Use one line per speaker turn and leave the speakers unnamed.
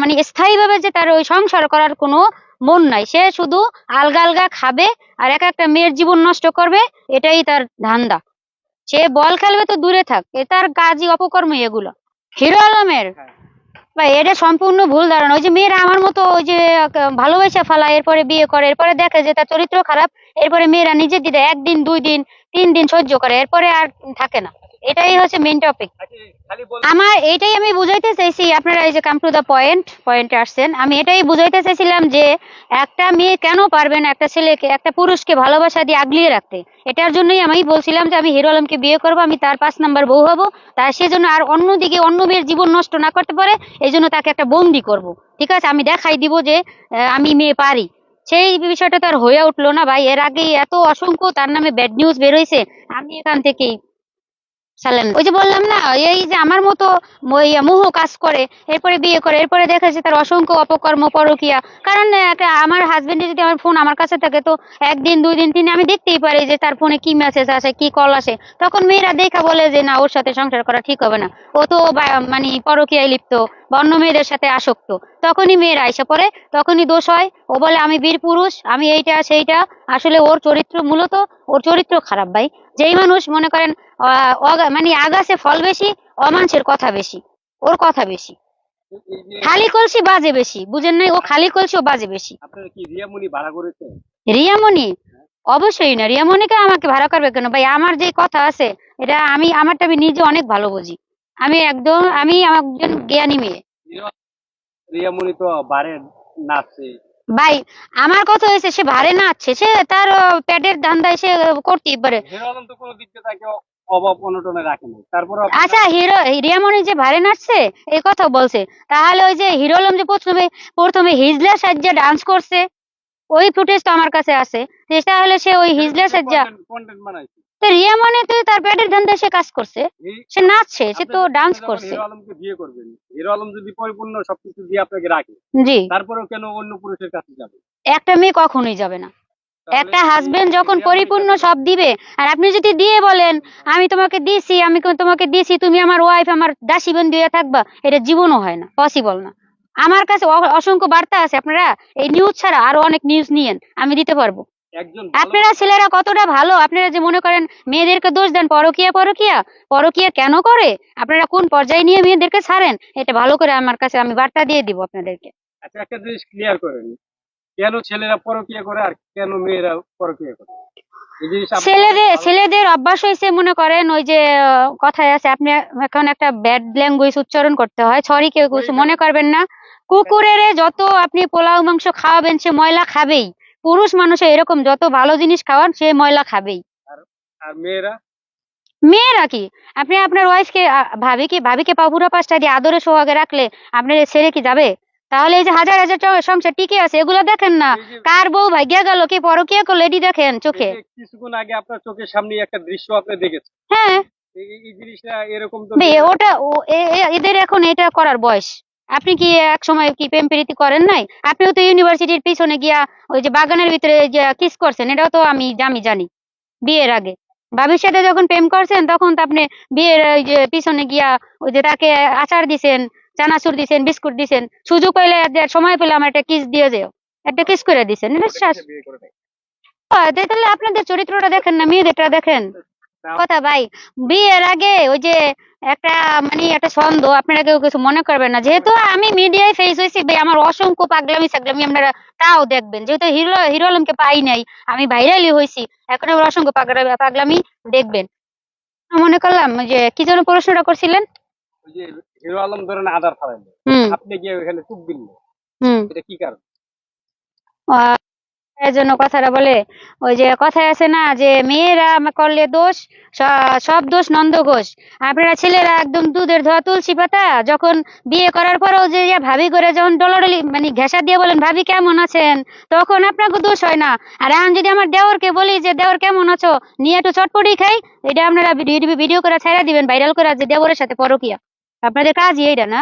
মানে স্থায়ীভাবে যে তার ওই সংসার করার কোনো মন নাই। সে শুধু আলগা আলগা খাবে আর এক একটা মেয়ের জীবন নষ্ট করবে এটাই তার ধান্দা। সে বল খেলবে তো দূরে থাক এ তার কাজই অপকর্ম এগুলো। হিরো আলমের
হ্যাঁ।
ভাই এটা সম্পূর্ণ ভুল ধারণা। ওই যে মেয়েরা আমার মতো ওই যে ভালোবাসা ফেলায় এরপরে বিয়ে করে এরপরে দেখে যে তার চরিত্র খারাপ এরপরে মেয়েরা নিজের দিদা একদিন দুই দিন তিন দিন সহ্য করে এরপরে আর থাকে না। এটাই হচ্ছে মেইন টপিক আমার এটাই আমি বুঝাইতে চাইছি আপনারা এই যে কাম টু দা পয়েন্ট পয়েন্টে আসছেন আমি এটাই বুঝাইতে চাইছিলাম যে একটা মেয়ে কেন পারবে না একটা ছেলেকে একটা পুরুষকে ভালোবাসা দিয়ে আগলিয়ে রাখতে। এটার জন্যই আমি বলছিলাম যে আমি হিরো আলমকে বিয়ে করব আমি তার পাঁচ নাম্বার বউ হব তার সেজন্য আর অন্যদিকে অন্য মেয়ের জীবন নষ্ট না করতে পারে এই জন্য তাকে একটা বন্দি করব। ঠিক আছে আমি দেখাই দিব যে আমি মেয়ে পারি। সেই বিষয়টা তো আর হয়ে উঠল না ভাই এর আগে এত অসংখ্য তার নামে ব্যাড নিউজ বের হয়েছে আমি এখান থেকেই চালেন ওই যে বললাম না, এই যে আমার মতো মোহ কাজ করে, এরপরে বিয়ে করে, এরপরে দেখা যাচ্ছে তার অসংখ্য অপকর্ম, পরকিয়া। কারণ আমার হাজবেন্ডের যদি আমার ফোন আমার কাছে থাকে, তো একদিন, দুই দিন, তিন আমি দেখতেই পারি যে তার ফোনে কি মেসেজ আসে, কি কল আসে। তখন মেয়েরা দেখা বলে যে, না, ওর সাথে সংসার করা ঠিক হবে না। ও তো মানে পরকিয়ায় লিপ্ত বা অন্য মেয়েদের সাথে আসক্ত। তখনই মেয়েরা এসে পড়ে, তখনই দোষ হয়। ও বলে, আমি বীর পুরুষ, আমি এইটা, সেইটা। আসলে ওর চরিত্র মূলত, ওর চরিত্র খারাপ ভাই। যেই মানুষ মনে করেন মানে আগাছে ফল বেশি অমানুষের কথা বেশি ওর কথা বেশি। খালি কলসি বাজে বেশি বুঝেন নাই? ও খালি কলসি ও বাজে বেশি।
রিয়ামণি
অবশ্যই না রিয়ামণিকে আমাকে ভাড়া করবে কেন? ভাই আমার যে কথা আছে এটা আমি আমারটা আমি নিজে অনেক ভালো বুঝি। আমি একদম আমি আমার একজন জ্ঞানী মেয়ে।
রিয়ামণি তো বারে
ভাই আমার কথা হয়েছে সে ভারে নাচছে সে তার পেটের ধান্দায় সে করতেই পারে।
তো অভাব অনটনে রাখে না তারপরে
আচ্ছা হিরো রিয়ামণি যে নাচছে এই কথা বলছে। তাহলে ওই যে হিরো আলম যে প্রথমে প্রথমে ডান্স করছে। ওই ফুটেজ তো আমার কাছে আছে। তো তাহলে সে ওই হিজলা সাজ্জা
কন্টেন্ট বানাইছে।
তো তো তার পেটের ধান্দায় সে কাজ করছে। সে নাচছে সে তো ডান্স করছে
হিরো আলমকে বিয়ে করবেন হিরো আলম যদি পরিপূর্ণ সবকিছু দিয়ে আপনাকে রাখে
জি।
তারপরেও কেন অন্য পুরুষের কাছে যাবে?
একটা মেয়ে কখনোই যাবে না। একটা হাজবেন্ড যখন পরিপূর্ণ সব দিবে আর আপনি যদি দিয়ে বলেন আমি তোমাকে দিছি আমি তোমাকে দিছি তুমি আমার ওয়াইফ আমার দাসী বন্ধু হয়ে থাকবা এটা জীবনও হয় না পসিবল না। আমার কাছে অসংখ্য বার্তা আছে আপনারা এই নিউজ ছাড়া আরও অনেক নিউজ নিয়েন আমি দিতে পারব। আপনারা ছেলেরা কতটা ভালো আপনারা যে মনে করেন মেয়েদেরকে দোষ দেন পরকিয়া পরকিয়া পরকিয়া কেন করে? আপনারা কোন পর্যায়ে নিয়ে মেয়েদেরকে ছাড়েন? এটা ভালো করে আমার কাছে আমি বার্তা দিয়ে দিব আপনাদেরকে।
আচ্ছা একটা জিনিস ক্লিয়ার করেন কেন ছেলেরা পরকিয়া করে আর কেন মেয়েরা পরকিয়া করে?
ছেলেদের ছেলেদের অভ্যাস হয়েছে মনে করেন ওই যে কথায় আছে আপনি এখন একটা ব্যাড ল্যাঙ্গুয়েজ উচ্চারণ করতে হয় সরি কেউ কিছু মনে করবেন না। কুকুরের যত আপনি পোলাও মাংস খাওয়াবেন সে ময়লা খাবেই। পুরুষ মানুষে এরকম যত ভালো জিনিস খাওয়ান সে ময়লা খাবেই।
আর মেয়েরা?
মেয়েরা কি? আপনি আপনার ওয়াইফকে ভাবিকে ভাবিকে পুরো পাঁচটা দিয়ে আদরে সোহাগে রাখলে আপনার ছেড়ে কি যাবে? তাহলে এই যে হাজার হাজার সংসার টিকে আছে এগুলো দেখেন না। কার বউ ভাগ্যা গেল কে পরকিয়া করল এটি দেখেন চোখে।
কিছুক্ষণ আগে আপনার চোখের সামনে একটা দৃশ্য আপনি দেখেছেন।
হ্যাঁ।
এই- এই জিনিসটা এরকম তো
বে,
মেয়েরা-
ওটা ও- এ- এ- এদের এখন এটা করার বয়স। আপনি কি এক সময় কি প্রেম প্রীতি করেন নাই? আপনিও তো ইউনিভার্সিটির পিছনে গিয়া ওই যে বাগানের ভিতরে যে কিস করছেন এটাও তো আমি আমি জানি। বিয়ের আগে। ভাবির সাথে যখন প্রেম করছেন তখন তো আপনি বিয়ের ওই যে পিছনে গিয়া ওই যে তাকে আচার দিছেন চানাচুর দিছেন বিস্কুট দিছেন সুযোগ পাইলে সময় পেলে আমার একটা কিস দিয়ে যেও। একটা কিস করে দিছেন তাহলে আপনাদের চরিত্রটা দেখেন না মেয়েদেরটা দেখেন। কথা ভাই বিয়ের আগে ওই যে একটা মানে একটা ছন্দ আপনারা কেউ কিছু মনে করবেন না। যেহেতু আমি মিডিয়ায় ফেস হয়েছি ভাই আমার অসংখ্য পাগলামি সাগলামি আপনারা তাও দেখবেন। যেহেতু হিরো হিরো আলমকে পাই নাই আমি ভাইরালি হয়েছি এখন আমার অসংখ্য পাগলামি পাগলামি দেখবেন। মনে করলাম যে কি যেন প্রশ্নটা করছিলেন?
হিরো আলম ধরেন আধার ফালাইলো আপনি গিয়ে ওখানে চুপ দিলেন এটা কি কারণ?
এর জন্য কথাটা বলে ওই যে কথায় আছে না যে মেয়েরা করলে দোষ সব দোষ নন্দ ঘোষ। আপনারা ছেলেরা একদম দুধের ধোয়া তুলসী পাতা যখন বিয়ে করার পরেও যে ভাবি করে যখন ডলাডলি মানে ঘেঁষা দিয়ে বলেন ভাবি কেমন আছেন? তখন আপনাকে দোষ হয় না। আর এখন যদি আমার দেওরকে বলি যে দেওর কেমন আছো? নিয়ে একটু চটপটি খাই এটা আপনারা ভিডিও ভিডিও করে ছেড়ে দিবেন ভাইরাল করে যে দেওরের সাথে পরকিয়া। আপনাদের কাজই এইটা না